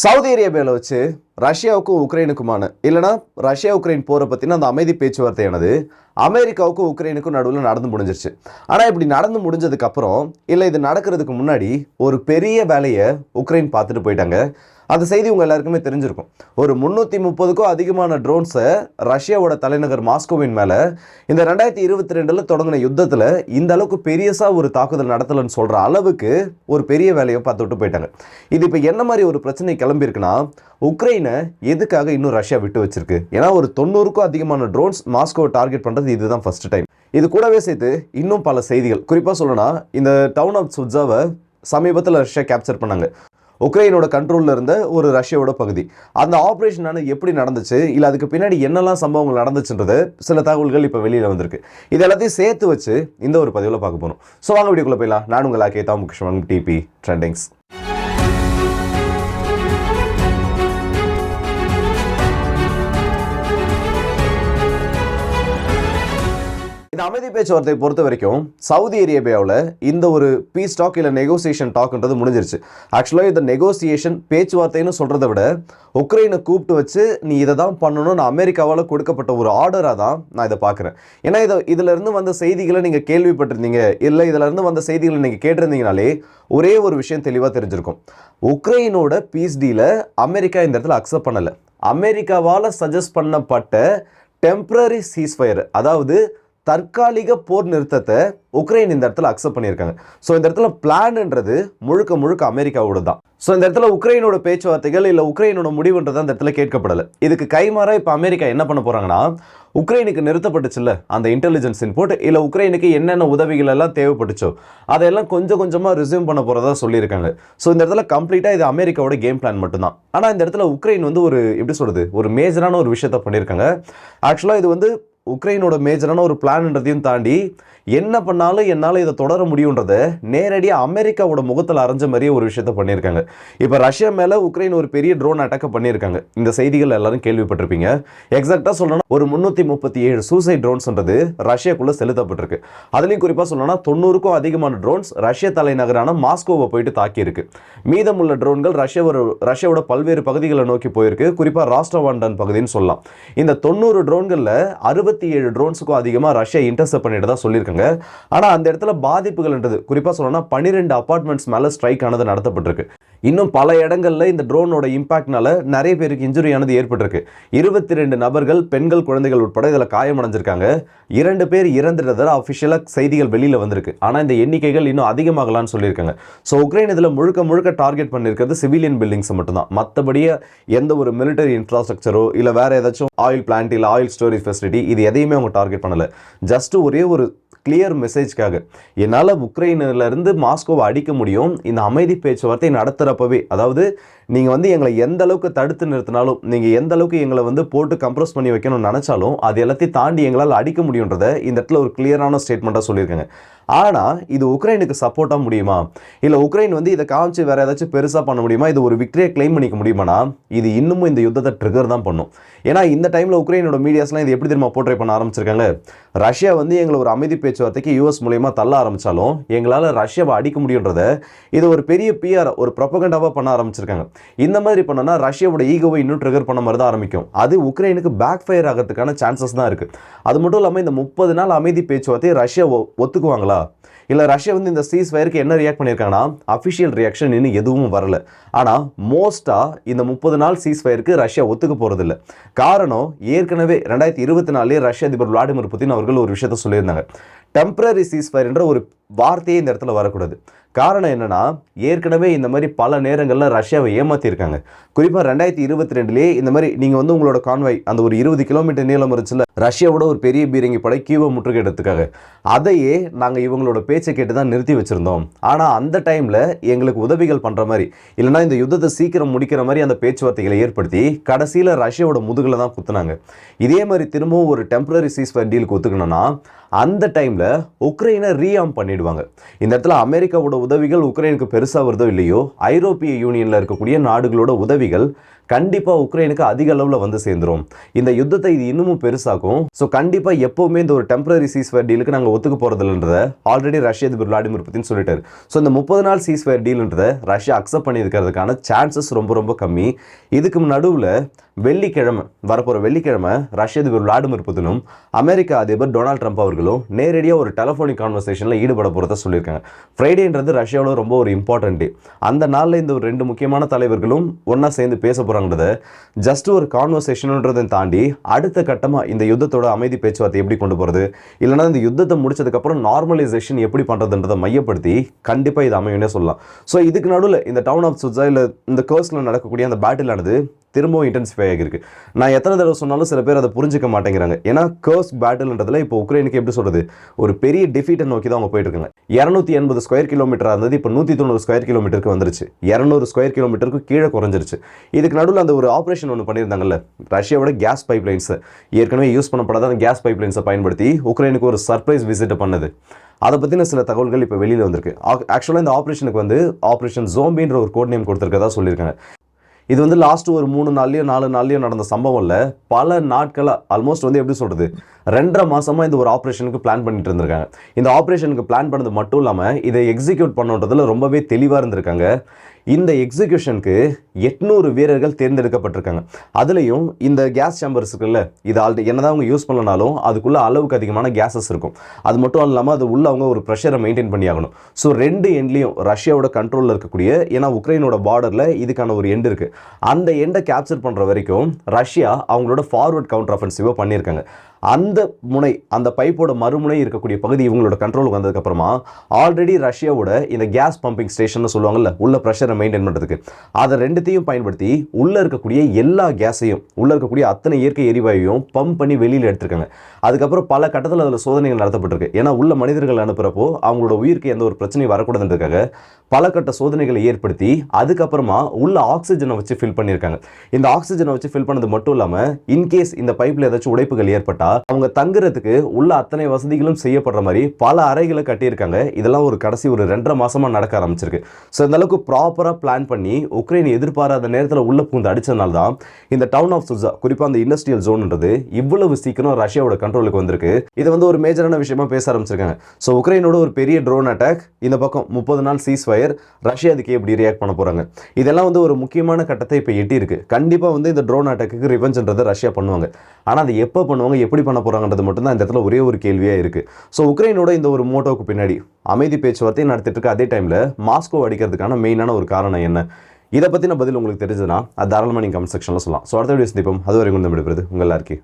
Saudi அரேபியாவில் வச்சு ரஷ்யாவுக்கும் உக்ரைனுக்குமான இல்லைனா ரஷ்யா உக்ரைன் போரை பற்றின அந்த அமைதி பேச்சுவார்த்தையானது அமெரிக்காவுக்கும் உக்ரைனுக்கும் நடுவில் நடந்து முடிஞ்சிருச்சு. ஆனால் இப்படி நடந்து முடிஞ்சதுக்கப்புறம் இல்லை இது நடக்கிறதுக்கு முன்னாடி ஒரு பெரிய வேலையை உக்ரைன் பார்த்துட்டு போயிட்டாங்க. அந்த செய்தி உங்கள் எல்லாருக்குமே தெரிஞ்சிருக்கும். ஒரு முந்நூற்றி முப்பதுக்கும் அதிகமான ட்ரோன்ஸை ரஷ்யாவோட தலைநகர் மாஸ்கோவின் மேலே இந்த ரெண்டாயிரத்தி இருபத்தி ரெண்டில் தொடங்கின யுத்தத்தில் இந்த அளவுக்கு பெரியசாக ஒரு தாக்குதல் நடத்தலைன்னு சொல்கிற அளவுக்கு ஒரு பெரிய வேலையை பார்த்து விட்டு போயிட்டாங்க. இது இப்போ என்ன மாதிரி ஒரு பிரச்சனை கிளம்பியிருக்குன்னா உக்ரைனை எதுக்காக இன்னும் ரஷ்யா விட்டு வச்சிருக்கு? ஏன்னா ஒரு தொண்ணூறுக்கும் அதிகமான ட்ரோன்ஸ் மாஸ்கோவை டார்கெட் பண்ணுறது இதுதான் ஃபர்ஸ்ட் டைம் இது கூடவே சேர்த்து இன்னும் பல செய்திகள். குறிப்பாக சொல்லணும்னா இந்த டவுன் ஆஃப் சுட்ஸாவை சமீபத்தில் ரஷ்யா கேப்சர் பண்ணாங்க. உக்ரைனோட கண்ட்ரோலில் இருந்த ஒரு ரஷ்யாவோட பகுதி. அந்த ஆப்ரேஷன் எப்படி நடந்துச்சு? இல்லை அதுக்கு பின்னாடி என்னெல்லாம் சம்பவங்கள் நடந்துச்சுன்றது சில தகவல்கள் இப்போ வெளியில் வந்திருக்கு. இது எல்லாத்தையும் சேர்த்து வச்சு இந்த ஒரு பதிவில் பார்க்க போகிறோம் ஸோ வாங்க வீடியோக்குள்ளே போயிடலாம். நான் உங்கள் ஆக்கே தான் முக்கியமான டிபி ட்ரெண்டிங்ஸ் இந்த அமைதி பேச்சுவார்த்தையை பொறுத்த வரைக்கும் சவுதி அரேபியாவில் இந்த ஒரு பீஸ் டாக் இல்லை நெகோசியேஷன் டாக்ன்றது முடிஞ்சிருச்சு. ஆக்சுவலாக இந்த நெகோசியேஷன் பேச்சுவார்த்தைன்னு சொல்கிறத விட உக்ரைனை கூப்பிட்டு வச்சு நீ இதை தான் பண்ணணும்னு அமெரிக்காவால் கொடுக்கப்பட்ட ஒரு ஆர்டராக தான் நான் இதை பார்க்குறேன். ஏன்னா இதை இதிலிருந்து வந்த செய்திகளை நீங்கள் கேள்விப்பட்டிருந்தீங்க இல்லை இதிலிருந்து வந்த செய்திகளை நீங்கள் கேட்டிருந்தீங்கனாலே ஒரே ஒரு விஷயம் தெளிவாக தெரிஞ்சிருக்கும். உக்ரைனோட பீஸ் டீலை அமெரிக்கா இந்த இடத்துல அக்செப்ட் பண்ணலை. அமெரிக்காவால் சஜஸ்ட் பண்ணப்பட்ட டெம்ப்ரரி சீஸ்ஃபயர் அதாவது தற்காலிக போர் நிறுத்தத்தை உக்ரைன் இந்த இடத்துல அக்செப்ட் பண்ணியிருக்காங்க. ஸோ இந்த இடத்துல பிளான்ன்றது முழுக்க முழுக்க அமெரிக்காவோட தான். ஸோ இந்த இடத்துல உக்ரைனோட பேச்சுவார்த்தைகள் இல்லை உக்ரைனோட முடிவுன்றது அந்த இடத்துல கேட்கப்படலை. இதுக்கு கைமாற இப்போ அமெரிக்கா என்ன பண்ண போகிறாங்கன்னா உக்ரைனுக்கு நிறுத்தப்பட்டுச்சுல்ல அந்த இன்டெலிஜென்ஸ் இன்புட் இல்லை உக்ரைனுக்கு என்னென்ன உதவிகள் எல்லாம் தேவைப்பட்டுச்சோ அதையெல்லாம் கொஞ்சம் கொஞ்சமாக ரிசியூம் பண்ண போகிறதா சொல்லியிருக்காங்க. ஸோ இந்த இடத்துல கம்ப்ளீட்டாக இது அமெரிக்காவோட கேம் பிளான் மட்டும்தான். ஆனால் இந்த இடத்துல உக்ரைன் வந்து ஒரு எப்படி சொல்கிறது ஒரு மேஜரான ஒரு விஷயத்த பண்ணியிருக்காங்க. ஆக்சுவலாக இது வந்து உக்ரைனோட மேஜரான ஒரு பிளான்ன்றதையும் தாண்டி என்ன பண்ணாலும் என்னால் இதை தொடர முடியுன்றத நேரடியாக அமெரிக்காவோட முகத்தில் அரைஞ்ச மாதிரியே ஒரு விஷயத்த பண்ணியிருக்காங்க. இப்போ ரஷ்யா மேலே உக்ரைன் ஒரு பெரிய ட்ரோன் அட்டாக் பண்ணியிருக்காங்க. இந்த செய்திகள் எல்லாரும் கேள்விப்பட்டிருப்பீங்க. எக்ஸாக்டாக சொல்லணும்னா ஒரு முந்நூற்றி முப்பத்தி ஏழு சூசைட் ட்ரோன்ஸ்ன்றது ரஷ்யாக்குள்ளே செலுத்தப்பட்டிருக்கு. அதுலேயும் குறிப்பாக சொல்லணும்னா தொண்ணூறுக்கும் அதிகமான ட்ரோன்ஸ் ரஷ்ய தலைநகரான மாஸ்கோவை போயிட்டு தாக்கியிருக்கு. மீதமுள்ள ட்ரோன்கள் ரஷ்யாவோட ரஷ்யாவோட பல்வேறு பகுதிகளை நோக்கி போயிருக்கு. குறிப்பாக ராஷ்டிரவாண்டன் பகுதின்னு சொல்லலாம். இந்த தொண்ணூறு ட்ரோன்களில் அறுபது அறுபத்தி ஏழு ட்ரோன்ஸுக்கும் அதிகமாக ரஷ்யா இன்டர்செப்ட் பண்ணிட்டு தான் சொல்லியிருக்காங்க. ஆனால் அந்த இடத்துல பாதிப்புகள்ன்றது குறிப்பாக சொல்லணும்னா பன்னிரெண்டு அப்பார்ட்மெண்ட்ஸ் மேலே ஸ்ட்ரைக் ஆனது நடத்தப்பட்டிருக்கு. இன்னும் பல இடங்களில் இந்த ட்ரோனோட இம்பாக்ட்னால நிறைய பேருக்கு இன்ஜுரியானது ஏற்பட்டிருக்கு. இருபத்தி ரெண்டு நபர்கள் பெண்கள் குழந்தைகள் உட்பட இதில் காயமடைஞ்சிருக்காங்க. இரண்டு பேர் இறந்துட்டதாக அஃபிஷியலாக செய்திகள் வெளியில் வந்திருக்கு. ஆனால் இந்த எண்ணிக்கைகள் இன்னும் அதிகமாகலான்னு சொல்லியிருக்காங்க. ஸோ உக்ரைன் இதில் முழுக்க முழுக்க டார்கெட் பண்ணியிருக்கிறது சிவிலியன் பில்டிங்ஸ் மட்டும்தான். மற்றபடியே எந்த ஒரு மிலிட்டரி இன்ஃப்ராஸ்ட்ரக்சரோ இல்லை வேறு ஏதாச்சும் ஆயில் பிளான்ட் இல்லை ஆயில் ஸ்டோரேஜ் ஃபெசிலிட்டி இது எதையுமே அவங்க டார்கெட் பண்ணல. ஜஸ்ட் ஒரே ஒரு கிளியர் மெசேஜ்க்காக என்னால் உக்ரைனிலிருந்து மாஸ்கோவை அடிக்க முடியும். இந்த அமைதி பேச்சுவார்த்தை நடத்துகிறப்பவே அதாவது நீங்கள் வந்து எங்களை எந்த அளவுக்கு தடுத்து நிறுத்தினாலும் நீங்கள் எந்த அளவுக்கு எங்களை வந்து போட்டு கம்ப்ரஸ் பண்ணி வைக்கணும்னு நினச்சாலும் அது எல்லாத்தையும் தாண்டி எங்களால் அடிக்க முடியுன்றதை இந்த இடத்துல ஒரு கிளியரான ஸ்டேட்மெண்ட்டாக சொல்லியிருக்காங்க. ஆனால் இது உக்ரைனுக்கு சப்போர்ட்டாக முடியுமா? இல்லை உக்ரைன் வந்து இதை காமிச்சு வேறு ஏதாச்சும் பெருசாக பண்ண முடியுமா? இது ஒரு விக்டரியை கிளைம் பண்ணிக்க முடியுமானா? இது இன்னமும் இந்த யுத்தத்தை ட்ரிகர் தான் பண்ணும். ஏன்னா இந்த டைமில் உக்ரைனோட மீடியாஸ்லாம் இது எப்படி தெரியுமா போர்ட்ரை பண்ண ஆரம்பிச்சிருக்காங்க? ரஷ்யா வந்து எங்களை ஒரு அமைதி பேச்சுவார்த்தைக்கு யூஎஸ் மூலயமா தள்ள ஆரம்பித்தாலும் எங்களால் ரஷ்யாவை அடிக்க முடியுன்றதை இது ஒரு பெரிய பிஆர் ஒரு ப்ரொபகண்டாவாக பண்ண ஆரம்பிச்சிருக்காங்க. இந்த மாதிரி பண்ணோன்னா ரஷ்யாவோட ஈகோவை இன்னும் ட்ரிகர் பண்ண மாதிரி தான் ஆரம்பிக்கும். அது உக்ரைனுக்கு பேக் ஃபயர் ஆகிறதுக்கான சான்சஸ் தான் இருக்குது அது மட்டும் இல்லாமல் இந்த முப்பது நாள் அமைதி பேச்சுவார்த்தையை ரஷ்யா ஒத்துக்குவாங்களா? இல்லை ரஷ்யா வந்து இந்த சீஸ் ஃபயருக்கு என்ன ரியாக்ட் பண்ணியிருக்காங்கன்னா அஃபிஷியல் ரியாக்ஷன் இன்னும் எதுவும் வரல. ஆனால் மோஸ்ட்டாக இந்த முப்பது நாள் சீஸ் ஃபயருக்கு ரஷ்யா ஒத்துக்க போகிறதில்ல காரணம் ஏற்கனவே ரெண்டாயிரத்தி இருபத்தி நாலே ரஷ்ய அதிபர் விளாடிமிர் புதின் அவர்கள் ஒரு விஷயத்த சொல்லியிருந்தாங்க. டெம்பரரி சீஸ் என்ற ஒரு வார்த்தையே இந்த இடத்துல வரக்கூடாது. காரணம் என்னென்னா ஏற்கனவே இந்த மாதிரி பல நேரங்களில் ரஷ்யாவை ஏமாற்றிருக்காங்க குறிப்பாக ரெண்டாயிரத்தி இருபத்தி ரெண்டுலேயே இந்த மாதிரி நீங்கள் வந்து உங்களோட கான்வாய் அந்த ஒரு இருபது கிலோமீட்டர் நீளம் இருந்துச்சுல ரஷ்யாவோட ஒரு பெரிய பீரங்கி படை கீவை முற்றுகையிடத்துக்காக அதையே நாங்கள் இவங்களோட பேச்சை கேட்டு தான் நிறுத்தி வச்சுருந்தோம். ஆனால் அந்த டைமில் எங்களுக்கு உதவிகள் பண்ணுற மாதிரி இல்லைன்னா இந்த யுத்தத்தை சீக்கிரம் முடிக்கிற மாதிரி அந்த பேச்சுவார்த்தைகளை ஏற்படுத்தி கடைசியில் ரஷ்யாவோட முதுகில் தான் குத்துனாங்க. இதே மாதிரி திரும்பவும் ஒரு டெம்பரரி சீஸ்ஃபயர் டீலுக்கு ஒத்துக்கணும்னா அந்த டைமில் உக்ரைனை ரீஆம் பண்ணிடுவாங்க இந்த இடத்துல அமெரிக்காவோட உதவிகள் உக்ரைனுக்கு பெருசாக வருதோ இல்லையோ ஐரோப்பிய யூனியனில் இருக்கக்கூடிய நாடுகளோட உதவிகள் கண்டிப்பாக உக்ரைனுக்கு அதிக அளவில் வந்து சேர்ந்துரும். இந்த யுத்தத்தை இது இன்னமும் பெருசாக்கும். ஸோ கண்டிப்பாக எப்போவுமே இந்த ஒரு டெம்பரரி சீஸ்வேர் டீலுக்கு நாங்கள் ஒத்துக்க போகிறதில்லன்றத ஆல்ரெடி ரஷ்ய அதிபர் விளாடிமிர் புத்தின் சொல்லிட்டார். ஸோ இந்த முப்பது நாள் சீஸ்வேர் டீல்ன்றதை ரஷ்யா அக்செப்ட் பண்ணியிருக்கிறதுக்கான சான்சஸ் ரொம்ப ரொம்ப கம்மி. இதுக்கு நடுவில் வெள்ளிக்கிழமை வரப்போகிற வெள்ளிக்கிழமை ரஷ்ய அதிபர் விளாடிமிர் புதினும் அமெரிக்க அதிபர் டொனால்ட் ட்ரம்ப் அவர்களும் நேரடியாக ஒரு டெலஃபோனிக் கான்வர்சேஷனில் ஈடுபட போகிறத சொல்லியிருக்காங்க. ஃப்ரைடேன்றது ரஷ்யாவோட ரொம்ப ஒரு இம்பார்ட்டன்ட் டே அந்த நாளில் இந்த ஒரு ரெண்டு முக்கியமான தலைவர்களும் ஒன்றா சேர்ந்து பேச போகிறாங்க போகிறாங்கிறத ஜஸ்ட் ஒரு கான்வர்சேஷனுன்றதை தாண்டி அடுத்த கட்டமாக இந்த யுத்தத்தோட அமைதி பேச்சுவார்த்தை எப்படி கொண்டு போகிறது இல்லைனா இந்த யுத்தத்தை முடிச்சதுக்கப்புறம் நார்மலைசேஷன் எப்படி பண்ணுறதுன்றதை மையப்படுத்தி கண்டிப்பாக இது அமையும்னே சொல்லலாம். ஸோ இதுக்கு நடுவில் இந்த டவுன் ஆஃப் சுட்ஸா இல்லை இந்த கோர்ஸில் நடக்கக்கூடிய அந்த பேட்டிலானது திரும்பவும் இன்டென்சிஃபை ஆகிருக்கு நான் எத்தனை தடவை சொன்னாலும் சில பேர் அதை புரிஞ்சுக்க மாட்டேங்கிறாங்க. ஏன்னா கர்ஸ் பேட்டில்ன்றதுல இப்போ உக்ரைனுக்கு எப்படி சொல்கிறது ஒரு பெரிய டிஃபீட்டை நோக்கி தான் அவங்க போயிட்டு இருக்காங்க இரநூத்தி எண்பது ஸ்கொயர் கிலோமீட்டர் இருந்தது இப்போ நூற்றி தொண்ணூறு ஸ்கொயர் கிலோமீட்டருக்கு வந்துருச்சு. இரநூறு ஸ்கொயர் கிலோமீட்டருக்கு கீழே குறைஞ்சிருச்சு. இதுக்கு நடுவில் அந்த ஒரு ஆப்ரேஷன் ஒன்று பண்ணியிருந்தாங்கல்ல ரஷ்யாவோட கேஸ் பைப் லைன்ஸை ஏற்கனவே யூஸ் பண்ணப்படாத அந்த கேஸ் பைப் லைன்ஸை பயன்படுத்தி உக்ரைனுக்கு ஒரு சர்ப்ரைஸ் விசிட்டை பண்ணுது. அதை பற்றின சில தகவல்கள் இப்போ வெளியில் வந்திருக்கு. ஆக்சுவலாக இந்த ஆப்ரேஷனுக்கு வந்து ஆப்ரேஷன் ஜோம்பின்ற ஒரு கோட் நேம் கொடுத்துருக்கதா சொல்லியிருக்காங்க. இது வந்து லாஸ்ட் ஒரு மூணு நாள்லயோ நாலு நாள்லயோ நடந்த சம்பவம் இல்லை. பல நாட்களாக ஆல்மோஸ்ட் வந்து எப்படி சொல்கிறது ரெண்டரை மாசமா இந்த ஒரு ஆப்ரேஷனுக்கு பிளான் பண்ணிட்டு இருந்திருக்காங்க. இந்த ஆப்ரேஷனுக்கு பிளான் பண்ணது மட்டும் இல்லாமல் இதை எக்ஸிக்யூட் பண்ணுன்றதுல ரொம்பவே தெளிவாக இருந்திருக்காங்க. இந்த எக்ஸிகியூஷனுக்கு எட்நூறு வீரர்கள் தேர்ந்தெடுக்கப்பட்டிருக்காங்க. அதுலேயும் இந்த கேஸ் சேம்பர்ஸ் இருக்குல்ல இது ஆல்ரெடி என்னதான் அவங்க யூஸ் பண்ணனாலும் அதுக்குள்ள அளவுக்கு அதிகமான கேஸஸ் இருக்கும். அது மட்டும் இல்லாமல் அது உள்ள அவங்க ஒரு ப்ரெஷரை மெயின்டைன் பண்ணி ஆகணும். ஸோ ரெண்டு எண்ட்லேயும் ரஷ்யாவோட கண்ட்ரோலில் இருக்கக்கூடிய ஏன்னா உக்ரைனோட பார்டரில் இதுக்கான ஒரு எண்டு இருக்குது அந்த எண்டை கேப்சர் பண்ணுற வரைக்கும் ரஷ்யா அவங்களோட ஃபார்வர்ட் கவுண்டர் அஃபென்சிவாக பண்ணியிருக்காங்க. அந்த முனை அந்த பைப்போட மறுமுனை இருக்கக்கூடிய பகுதி இவங்களோட கண்ட்ரோலுக்கு வந்ததுக்கப்புறமா ஆல்ரெடி ரஷ்யாவோட இந்த கேஸ் பம்பிங் ஸ்டேஷன் சொல்லுவாங்கல்ல உள்ள ப்ரெஷரை மெயின்டைன் பண்ணுறதுக்கு அதை ரெண்டுத்தையும் பயன்படுத்தி உள்ளே இருக்கக்கூடிய எல்லா கேஸையும் உள்ளே இருக்கக்கூடிய அத்தனை இயற்கை எரிவாயுவையும் பம்ப் பண்ணி வெளியில் எடுத்திருக்காங்க. அதுக்கப்புறம் பல கட்டத்தில் அதில் சோதனைகள் நடத்தப்பட்டிருக்கு. ஏன்னா உள்ள மனிதர்கள் அனுப்புகிறப்போ அவங்களோட உயிருக்கு எந்த ஒரு பிரச்சனையும் வரக்கூடாதுன்றதுக்காக பல கட்ட சோதனைகளை ஏற்படுத்தி அதுக்கப்புறமா உள்ள ஆக்சிஜனை வச்சு ஃபில் பண்ணியிருக்காங்க. இந்த ஆக்சிஜனை வச்சு ஃபில் பண்ணது மட்டும் இல்லாமல் இன்கேஸ் இந்த பைப்பில் ஏதாச்சும் உடைப்புகள் ஏற்பட்டால் அவங்க தங்குறதுக்கு உள்ள அத்தனை வசதிகளும் செய்யப்படுற மாதிரி பல அறைகளை கட்டியிருக்காங்க. இதெல்லாம் ஒரு கடைசி ஒரு ரெண்டரை மாசமா நடக்க ஆரம்பிச்சிருக்கு. ஸோ இந்த அளவுக்கு ப்ராப்பராக பிளான் பண்ணி உக்ரைன் எதிர்பாராத நேரத்தில் உள்ள பூந்து அடிச்சதுனால தான் இந்த டவுன் ஆஃப் சுர்ஜா குறிப்பாக அந்த இண்டஸ்ட்ரியல் ஜோன்ன்றது இவ்வளவு சீக்கிரம் ரஷ்யாவோட கண்ட்ரோலுக்கு வந்திருக்கு. இது வந்து ஒரு மேஜரான விஷயமா பேச ஆரம்பிச்சிருக்காங்க. ஸோ உக்ரைனோட ஒரு பெரிய ட்ரோன் அட்டாக் இந்த பக்கம் முப்பது நாள் சீஸ் ஃபயர் ரஷ்யா அதுக்கு எப்படி ரியாக்ட் பண்ண போறாங்க? இதெல்லாம் வந்து ஒரு முக்கியமான கட்டத்தை இப்போ எட்டி இருக்கு கண்டிப்பாக வந்து இந்த ட்ரோன் அட்டாக்கு ரிவெஞ்சுன்றதை ரஷ்யா பண்ணுவாங்க. ஆனால் அது எப்போ பண்ணுவாங்க எப்படி பண்ண போறாங்கன்றது மட்டும்தான் இந்த இடத்துல ஒரே ஒரு கேள்வியாக இருக்கு. ஸோ உக்ரைனோட இந்த ஒரு மோட்டோவுக்கு பின்னாடி அமைதி பேச்சுவார்த்தை நடத்திட்டு இருக்க. அதே டைமில் மாஸ்கோ அடிக்கிறதுக்கான மெயினான ஒரு காரணம் என்ன? இதை பற்றின பதில் உங்களுக்கு தெரிஞ்சதுன்னா அது தாராளமாக நீங்கள் கமெண்ட் செக்ஷனில் சொல்லலாம். ஸோ அடுத்த வீடியோ சந்திப்போம். அது வரைக்கும் விடுபடுறது உங்கள் எல்லாருக்கும்